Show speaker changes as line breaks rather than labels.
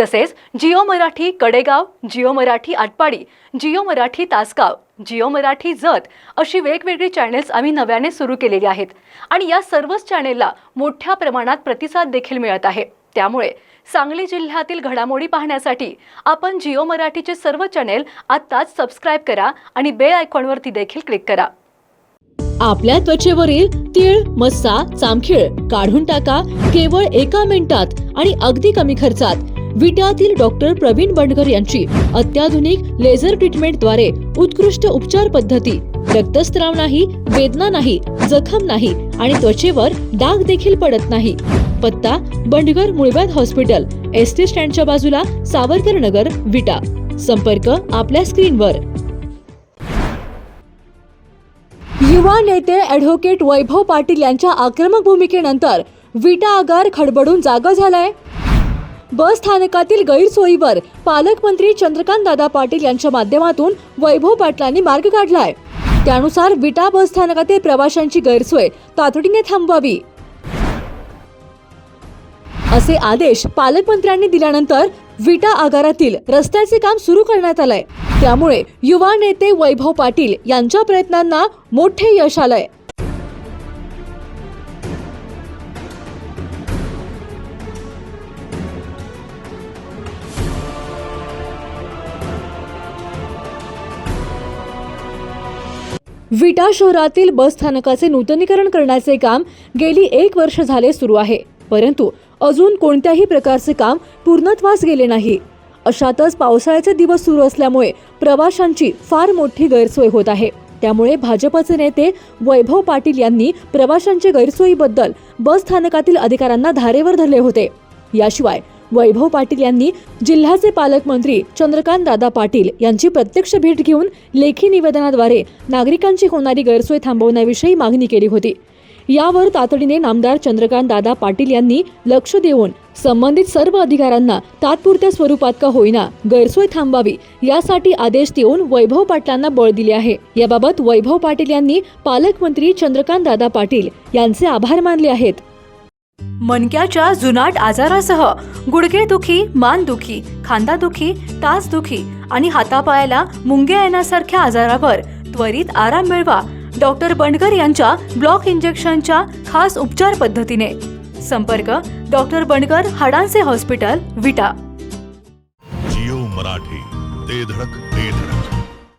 तसेच जिओ मराठी कडेगाव जिओ मराठी आटपाडी जिओ मराठी तासगाव जिओ मराठी जत अशी वेगवेगळी चॅनेल्स आम्ही नव्याने सुरू केलेली आहेत. आणि या सर्वच चॅनेलला मोठ्या प्रमाणात प्रतिसाद देखील मिळत आहे. त्यामुळे सांगली जिल्ह्यातील घडामोडी पाहण्यासाठी आपण जिओ मराठीचे सर्व चॅनेल आत्ताच सबस्क्राईब करा आणि बेल आयकॉनवरती देखील क्लिक करा.
आपल्या त्वचेवरील तीळ मस्सा चामखीळ काढून टाका केवळ एका मिनिटात आणि अगदी कमी खर्चात. विट्यातील डॉक्टर प्रवीण बंडकर यांची अत्याधुनिक लेझर ट्रीटमेंटद्वारे उत्कृष्ट उपचार पद्धती. रक्तस्त्राव नाही वेदना नाही जखम नाही आणि त्वचेवर डाग देखील पडत नाही. पत्ता बंडगर मुळव्याध हॉस्पिटल एस टी स्टँडच्या बाजूला सावरकर नगर विटा. संपर्क आपल्या स्क्रीनवर. युवा नेते ॲडव्होकेट वैभव पाटील यांच्या आक्रमक भूमिकेनंतर विटा आगार खडबडून जागा झालाय. बस स्थानकातील गैरसोयीवर पालकमंत्री चंद्रकांत दादा पाटील यांच्या माध्यमातून वैभव पाटलांनी मार्ग काढलाय. त्यानुसार विटा बस स्थानकातील प्रवाशांची गैरसोय तातडीने थांबवावी. असे आदेश पालकमंत्र्यांनी दिल्यानंतर विटा आगारातील रस्त्याचे काम सुरू करण्यात आलंय. त्यामुळे युवा नेते वैभव पाटील यांच्या प्रयत्नांना मोठे यश आलंय. विटा शहरातील बस स्थानकाचे नूतनीकरण करण्याचे काम गेली एक वर्ष झाले सुरू आहे. परंतु अजून कोणत्याही प्रकारचे काम पूर्णत्वास गेले नाही. अशातच पावसाळ्याचे दिवस सुरू असल्यामुळे प्रवाशांची फार मोठी गैरसोय होत आहे. त्यामुळे भाजपचे नेते वैभव पाटील यांनी प्रवाशांच्या गैरसोयीबद्दल बस स्थानकातील अधिकाऱ्यांना धारेवर धरले होते. याशिवाय वैभव पाटील यांनी जिल्ह्याचे पालकमंत्री चंद्रकांत दादा पाटील यांची प्रत्यक्ष भेट घेऊन लेखी निवेदनाद्वारे नागरिकांची होणारी गैरसोय थांबवण्याविषयी मागणी केली होती. यावर तातडीने नामदार चंद्रकांत दादा पाटील यांनी लक्ष देऊन संबंधित सर्व अधिकाऱ्यांना तात्पुरत्या स्वरूपात का होईना गैरसोय थांबावी यासाठी आदेश देऊन वैभव पाटलांना बळ दिले आहे. याबाबत वैभव पाटील यांनी पालकमंत्री चंद्रकांत दादा पाटील यांचे आभार मानले आहेत.
मणक्याच्या जुनाट आजारासह गुडघेदुखी मानदुखी खांदादुखी तासदुखी आणि हातापायाला मुंग्या येण्यासारख्या आजारावर त्वरित आराम मिळवा डॉक्टर बंडकर यांच्या ब्लॉक इंजेक्शनच्या खास उपचार पद्धतीने. संपर्क डॉक्टर बंडकर हाडांचे हॉस्पिटल विटा.
जिओ मराठी ते धडक ते धडक.